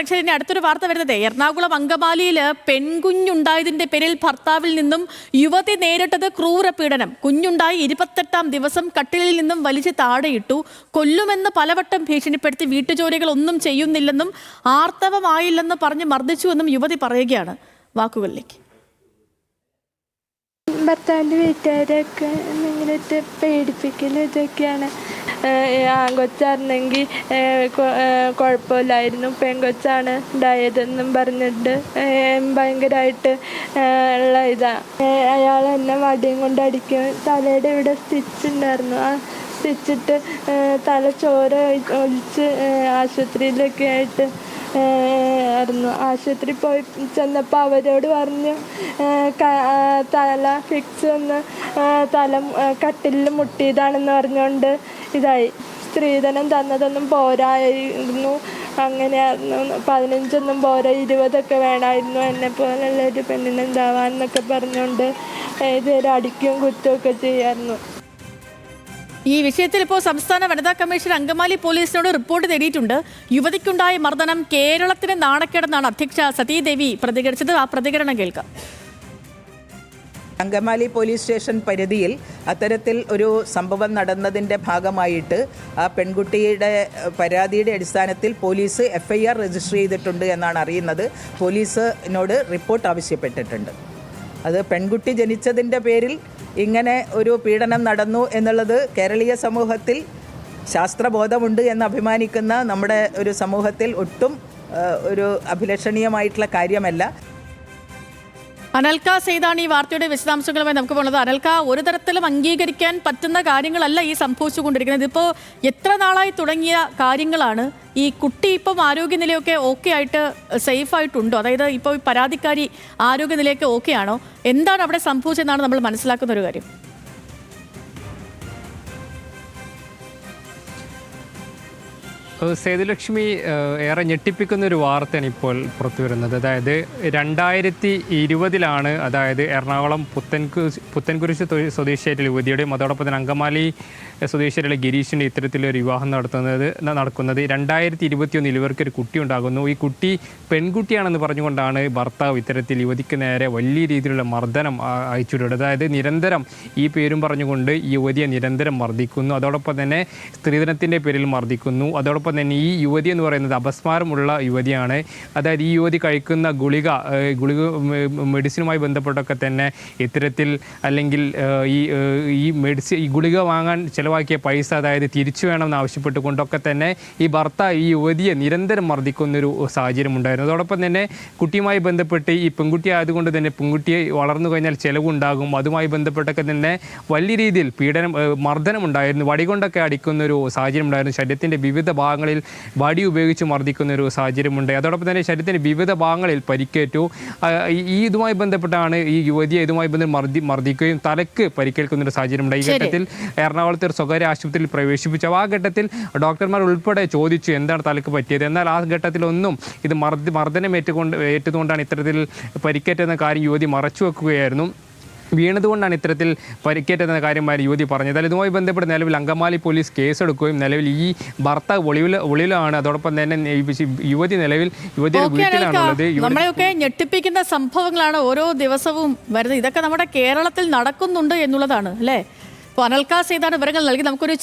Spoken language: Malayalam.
പക്ഷേ ഇനി അടുത്തൊരു വാർത്ത വരുന്നത്. എറണാകുളം അങ്കമാലിയിൽ പെൺകുഞ്ഞുണ്ടായതിന്റെ പേരിൽ ഭർത്താവിൽ നിന്നും യുവതി നേരിട്ടത് ക്രൂര പീഡനം കുഞ്ഞുണ്ടായി ഇരുപത്തെട്ടാം ദിവസം കട്ടിലിൽ നിന്നും വലിച്ച് താഴെയിട്ടു. കൊല്ലുമെന്ന് പലവട്ടം ഭീഷണിപ്പെടുത്തി വീട്ടുജോലികൾ ഒന്നും ചെയ്യുന്നില്ലെന്നും ആർത്തവമായില്ലെന്ന് പറഞ്ഞ് മർദ്ദിച്ചുവെന്നും യുവതി പറയുകയാണ്. വാക്കുകളിലേക്ക്. ഭർത്താവിന്റെ വീട്ടുകാരൊക്കെ പേടിപ്പിക്കലും ഇതൊക്കെയാണ്. ആൺകൊച്ചായിരുന്നെങ്കിൽ കുഴപ്പമില്ലായിരുന്നു. പെൺകൊച്ചാണ് ഉണ്ടായതെന്നും പറഞ്ഞിട്ട് ഭയങ്കരമായിട്ട് ഉള്ള ഇതാ. ഏഹ് അയാൾ എന്നെ വടിയും കൊണ്ട് അടിക്കും. തലയുടെ ഇവിടെ സ്റ്റിച്ച് ഉണ്ടായിരുന്നു. ആ സ്റ്റിച്ചിട്ട് തല ചോര ഒലിച്ച് ആശുപത്രിയിലൊക്കെ ആയിട്ട് ആയിരുന്നു. ആശുപത്രി പോയി ചെന്നപ്പോൾ അവരോട് പറഞ്ഞു തല ഫിക്സ് ഒന്ന് തല കട്ടിലിൽ മുട്ടിയതാണെന്ന് പറഞ്ഞുകൊണ്ട് ഇതായി. സ്ത്രീധനം തന്നതൊന്നും പോരായിരുന്നു. അങ്ങനെയായിരുന്നു. പതിനഞ്ചൊന്നും പോരാ ഇരുപതൊക്കെ വേണമായിരുന്നു എന്നെ പോലുള്ള ഒരു പെണ്ണിനെന്താവാന്നൊക്കെ പറഞ്ഞുകൊണ്ട് ഇതുവരെ അടിക്കുകയും കുത്തുകയൊക്കെ ചെയ്യായിരുന്നു. ഈ വിഷയത്തിൽ ഇപ്പോൾ സംസ്ഥാന വനിതാ കമ്മീഷൻ അങ്കമാലി പോലീസിനോട് റിപ്പോർട്ട് തേടിയിട്ടുണ്ട്. യുവതിക്കുണ്ടായ മർദ്ദനം കേരളത്തിന് നാണക്കേടെന്നാണ് അധ്യക്ഷ സതീദേവി പ്രതികരിച്ചത്. ആ പ്രതികരണം കേൾക്കാം. അങ്കമാലി പോലീസ് സ്റ്റേഷൻ പരിധിയിൽ അത്തരത്തിൽ ഒരു സംഭവം നടന്നതിന്റെ ഭാഗമായിട്ട് ആ പെൺകുട്ടിയുടെ പരാതിയുടെ അടിസ്ഥാനത്തിൽ പോലീസ് എഫ്ഐആർ രജിസ്റ്റർ ചെയ്തിട്ടുണ്ട് എന്നാണ് അറിയുന്നത്. പോലീസിനോട് റിപ്പോർട്ട് ആവശ്യപ്പെട്ടിട്ടുണ്ട്. അത് പെൺകുട്ടി ജനിച്ചതിന്റെ പേരിൽ ഇങ്ങനെ ഒരു പീഡനം നടന്നു എന്നുള്ളത് കേരളീയ സമൂഹത്തിൽ ശാസ്ത്രബോധമുണ്ട് എന്ന് അഭിമാനിക്കുന്ന നമ്മുടെ ഒരു സമൂഹത്തിൽ ഒട്ടും ഒരു അഭിലഷണീയമായിട്ടുള്ള കാര്യമല്ല. അനൽക്ക സെയ്താണ് ഈ വാർത്തയുടെ വിശദാംശങ്ങളുമായി നമുക്ക് പോകുന്നത് അനൽക്ക ഒരു തരത്തിലും അംഗീകരിക്കാൻ പറ്റുന്ന കാര്യങ്ങളല്ല ഈ സംഭവിച്ചുകൊണ്ടിരിക്കുന്നത്. ഇതിപ്പോൾ എത്ര നാളായി തുടങ്ങിയ കാര്യങ്ങളാണ്? ഈ കുട്ടി ഇപ്പം ആരോഗ്യനിലയൊക്കെ ഓക്കെ ആയിട്ട് സേഫ് ആയിട്ടുണ്ടോ? അതായത് ഇപ്പോൾ പരാതിക്കാരി ആരോഗ്യനിലയൊക്കെ ഓക്കെ ആണോ? എന്താണ് അവിടെ സംഭവിച്ചതെന്നാണ് നമ്മൾ മനസ്സിലാക്കുന്ന ഒരു കാര്യം. സേതുലക്ഷ്മി ഏറെ ഞെട്ടിപ്പിക്കുന്ന ഒരു വാർത്തയാണ് ഇപ്പോൾ പുറത്തു വരുന്നത്. അതായത് രണ്ടായിരത്തി ഇരുപതിലാണ് അതായത് എറണാകുളം പുത്തൻകുരിശ് പുത്തൻകുരിശ് സ്വദേശിയായിട്ടുള്ള യുവതിയുടെയും അതോടൊപ്പം തന്നെ അങ്കമാലി സ്വദേശിയായിട്ടുള്ള ഗിരീഷിന്റെ ഇത്തരത്തിലൊരു വിവാഹം നടത്തുന്നത് നടക്കുന്നത്. രണ്ടായിരത്തി ഇരുപത്തിയൊന്നിൽ ഇവർക്കൊരു കുട്ടി ഉണ്ടാകുന്നു. ഈ കുട്ടി പെൺകുട്ടിയാണെന്ന് പറഞ്ഞുകൊണ്ടാണ് ഭർത്താവ് ഇത്തരത്തിൽ യുവതിക്ക് നേരെ വലിയ രീതിയിലുള്ള മർദ്ദനം അയച്ചുവിടുന്നത്. അതായത് നിരന്തരം ഈ പേരും പറഞ്ഞുകൊണ്ട് യുവതിയെ നിരന്തരം മർദ്ദിക്കുന്നു. അതോടൊപ്പം തന്നെ സ്ത്രീധനത്തിന്റെ പേരിൽ മർദ്ദിക്കുന്നു. അതോടൊപ്പം തന്നെ ഈ യുവതി എന്ന് പറയുന്നത് അപസ്മാരമുള്ള യുവതിയാണ്. അതായത് ഈ യുവതി കഴിക്കുന്ന ഗുളിക ഗുളിക മെഡിസിനുമായി ബന്ധപ്പെട്ടൊക്കെ തന്നെ ഇത്തരത്തിൽ അല്ലെങ്കിൽ ഈ ഈ മെഡിസിൻ ഈ ഗുളിക വാങ്ങാൻ ചിലവാക്കിയ പൈസ അതായത് തിരിച്ചു വേണമെന്ന് ആവശ്യപ്പെട്ടുകൊണ്ടൊക്കെ തന്നെ ഈ ഭർത്താവ് ഈ യുവതിയെ നിരന്തരം മർദ്ദിക്കുന്നൊരു സാഹചര്യം ഉണ്ടായിരുന്നു അതോടൊപ്പം തന്നെ കുട്ടിയുമായി ബന്ധപ്പെട്ട് ഈ പെൺകുട്ടി ആയതുകൊണ്ട് തന്നെ പെൺകുട്ടിയെ വളർന്നു കഴിഞ്ഞാൽ ചിലവുണ്ടാകും. അതുമായി ബന്ധപ്പെട്ടൊക്കെ തന്നെ വലിയ രീതിയിൽ പീഡനം മർദ്ദനം ഉണ്ടായിരുന്നു വടികൊണ്ടൊക്കെ അടിക്കുന്നൊരു സാഹചര്യം ഉണ്ടായിരുന്നു ശരീരത്തിന്റെ വിവിധ ഭാഗങ്ങളിൽ വടി ഉപയോഗിച്ച് മർദ്ദിക്കുന്ന ഒരു സാഹചര്യമുണ്ട്. അതോടൊപ്പം തന്നെ ശരീരത്തിന്റെ വിവിധ ഭാഗങ്ങളിൽ പരിക്കേറ്റു. ഈ- ഇതുമായി ബന്ധപ്പെട്ടാണ് ഈ യുവതിയെ ഇതുമായി ബന്ധം മർദ്ദി മർദ്ദിക്കുകയും തലക്ക് പരിക്കേൽക്കുന്ന ഒരു സാഹചര്യമുണ്ട്. ഈ ഘട്ടത്തിൽ എറണാകുളത്തെ ഒരു സ്വകാര്യ ആശുപത്രിയിൽ പ്രവേശിപ്പിച്ചു. ആ ഘട്ടത്തിൽ ഡോക്ടർമാർ ഉൾപ്പെടെ ചോദിച്ചു എന്താണ് തലക്ക് പറ്റിയത്. എന്നാൽ ആ ഘട്ടത്തിലൊന്നും ഇത് മർദ്ദ മർദ്ദനം ഏറ്റുകൊണ്ട് ഏറ്റതുകൊണ്ടാണ് ഇത്തരത്തിൽ പരിക്കേറ്റെന്ന കാര്യം യുവതി മറച്ചു വെക്കുകയായിരുന്നു വീണതുകൊണ്ടാണ് ഇത്തരത്തിൽ പരിക്കേറ്റെന്ന കാര്യമായി യുവതി പറഞ്ഞത്. ഇതുമായി ബന്ധപ്പെട്ട് നിലവിൽ അങ്കമാലി പോലീസ് കേസെടുക്കുകയും നിലവിൽ ഈ ഭർത്താവ് ഒളിവിൽ ഒളിവിലാണ് അതോടൊപ്പം തന്നെ യുവതി നിലവിൽ യുവതിയുടെ വീട്ടിലാണുള്ളത്. നമ്മളെയൊക്കെ ഞെട്ടിപ്പിക്കുന്ന സംഭവങ്ങളാണ് ഓരോ ദിവസവും വരുന്നത്. ഇതൊക്കെ നമ്മുടെ കേരളത്തിൽ നടക്കുന്നുണ്ട് എന്നുള്ളതാണ് അല്ലേ? അപ്പോൾ അനൽക്ക വിവരങ്ങൾ നൽകി? നമുക്കൊരു